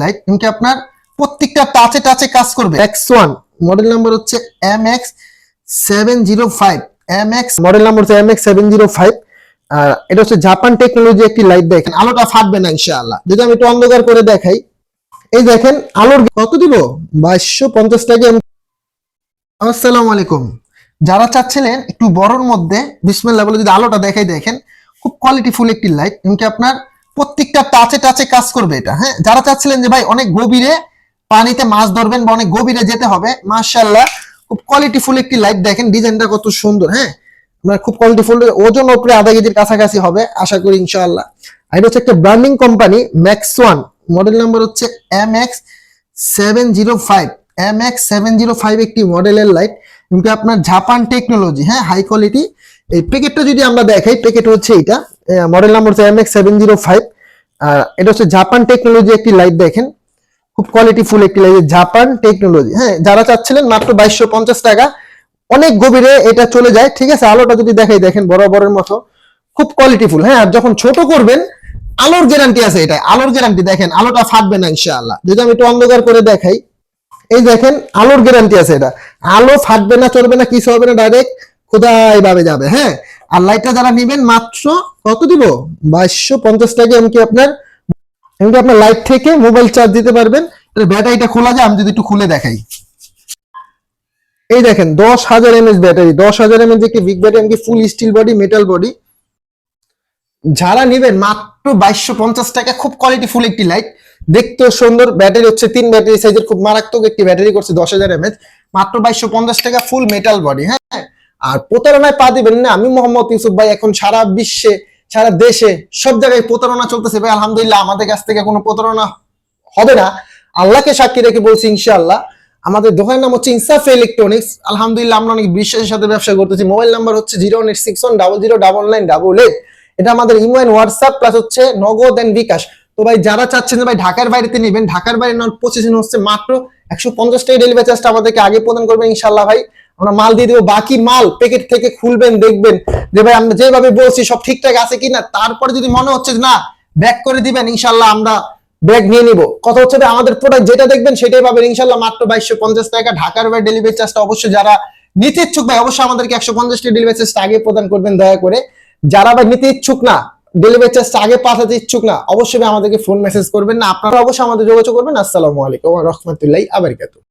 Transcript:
Light এমনকি আপনার প্রত্যেকটা টাচে টাচে কাজ করবে। এক্স ওয়ান মডেল নাম্বার হচ্ছে M X seven zero five M X model number হচ্ছে M X seven zero five এটা হচ্ছে জাপান টেকনোলজি একটি লাইট দেখেন, আলোটা ফাটবে না ইনশাআল্লাহ। যদি আমি একটু অন্ধকার করে দেখাই, এই দেখেন আলোর কত দিব? বাইশশো পঞ্চাশ টাকা আসসালামু আলাইকুম। যারা চাচ্ছিলেন একটু বড়র মধ্যে, বিসমিল্লাহ বলে যদি আলোটা দেখাই দেখেন, খুব কোয়ালিটিফুল একটি লাইট এমনকি আপনার প্রত্যেকটা টাচে টাচে কাজ করবে এটা হ্যাঁ? যারা চাচ্ছিলেন যে ভাই অনেক গভীরে পানিতে মাছ ধরবেন বা অনেক গভীরে যেতে হবে মার্শাল্লাহ খুব কোয়ালিটিফুল একটি লাইট দেখেন ডিজাইনটা কত সুন্দর হ্যাঁ? আপনার খুব কোয়ালিটিফুল ওজন ওপরে আধা কেজির কাছাকাছি হবে, আশা করি ইনশাআল্লাহ। আর এটা হচ্ছে একটা branding company Max one model number হচ্ছে M X seven zero five M X seven zero five একটি মডেলের লাইট কিন্তু আপনার জাপান টেকনোলজি হ্যাঁ হাই কোয়ালিটি এই প্যাকেটটা যদি আমরা দেখাই প্যাকেট হচ্ছে এটা মডেল নাম্বার হচ্ছে M X seven zero five এটা হচ্ছে জাপান টেকনোলজি একটি লাইট দেখেন। খুব কোয়ালিটিফুল একটি লাইট জাপান টেকনোলজি। হ্যাঁ যারা চাচ্ছিলেন মাত্র বাইশশো পঞ্চাশ টাকা, অনেক গভীরে এটা চলে যায়। ঠিক আছে, আলোটা যদি দেখাই, দেখেন বরাবরের মতো। খুব কোয়ালিটিফুল হ্যাঁ আর যখন ছোট করবেন, আলোর গ্যারান্টি আছে এটা আলোর গ্যারান্টি দেখেন, আলোটা ফাটবে না, ইনশাআল্লাহ। যদি আমি একটু অন্ধকার করে দেখাই, এই দেখেন, আলোর গ্যারান্টি আছে এটা। আলো ফাটবে না, চলবে না, কিছু হবে না ডাইরেক্ট খোদাই ভাবে যাবে হ্যাঁ। আর লাইটটা যারা নেবেন মাত্র কত দিব? বাইশশো পঞ্চাশ টাকা, এমনকি আপনার এমনকি আপনার লাইট থেকে মোবাইল চার্জ দিতে পারবেন। ব্যাটারিটা খোলা যায়, আমি যদি একটু খুলে দেখাই। এই দেখেন, দশ হাজার এমএস ব্যাটারি। দশ হাজার এমএস একটি বিগ ব্যাটারি এমনকি full steel body metal body যারা নেবেন মাত্র বাইশশো পঞ্চাশ টাকা, খুব কোয়ালিটি ফুল একটি লাইট দেখতেও সুন্দর, ব্যাটারি হচ্ছে তিন ব্যাটারি সাইজের খুব মারাত্মক একটি ব্যাটারি করছে দশ হাজার এমএচ মাত্র বাইশশো পঞ্চাশ টাকা ফুল মেটাল বডি হ্যাঁ? আর প্রতারণায় পা দিবেন না। আমি মোহাম্মদ ইউসুফ ভাই এখন সারা বিশ্বে, সারা দেশে সব জায়গায় প্রতারণা চলতেছে ভাই। আলহামদুলিল্লাহ, আমাদের কাছ থেকে কোনো প্রতারণা হবে না। আল্লাহকে সাক্ষী রেখে বলছি ইনশাআল্লাহ। আমাদের দোকানের নাম হচ্ছে ইনসাফ ইলেকট্রনিক্স। আলহামদুলিল্লাহ, আমরা অনেক বিশ্বাসের সাথে ব্যবসা করতেছি। মোবাইল নাম্বার হচ্ছে zero eight six one double zero double nine double eight. এটা আমাদের ইমো এন্ড হোয়াটসঅ্যাপ, প্লাস হচ্ছে নগদ এন্ড বিকাশ। তো ভাই, যারা চাচ্ছেন যে ভাই, ঢাকার বাইরেতে নেবেন। ঢাকার বাইরে নেওয়ার প্রসেসিং হচ্ছে মাত্র একশো পঞ্চাশ টাকা ডেলিভারি চার্জটা আমাদেরকে আগে প্রদান করবেন ইনশাল্লাহ ভাই। আমরা মাল দিয়ে দেবো, বাকি মাল প্যাকেট থেকে খুলবেন, দেখবেন যে ভাই আমরা যেভাবে বলছি সব ঠিকঠাক আছে কিনা, তারপরে যদি মনে হচ্ছে না ব্যাক করে দিবেন ইনশাল্লাহ আমরা ব্যাগ নিয়ে নিব। কথা হচ্ছে আমাদের প্রোডাক্ট যেটা দেখবেন সেটাই পাবেন ইনশাল্লাহ মাত্র বাইশশো পঞ্চাশ টাকা। ঢাকার বাইরে ডেলিভারি চার্জটা অবশ্যই যারা নিতে ইচ্ছুক ভাই, অবশ্যই আমাদেরকে একশো পঞ্চাশ ডেলিভারি চার্জটা আগে প্রদান করবেন, দয়া করে। যারা ভাই নিতে ইচ্ছুক না ডেলিভারি চার্জটা আগে পাঠাতে ইচ্ছুক না, অবশ্যই আমাদেরকে ফোন মেসেজ করবেন না। আপনারা অবশ্যই আমাদের যোগাযোগ করবেন। আসসালামু আলাইকুম রহমতুল্লাহ আবার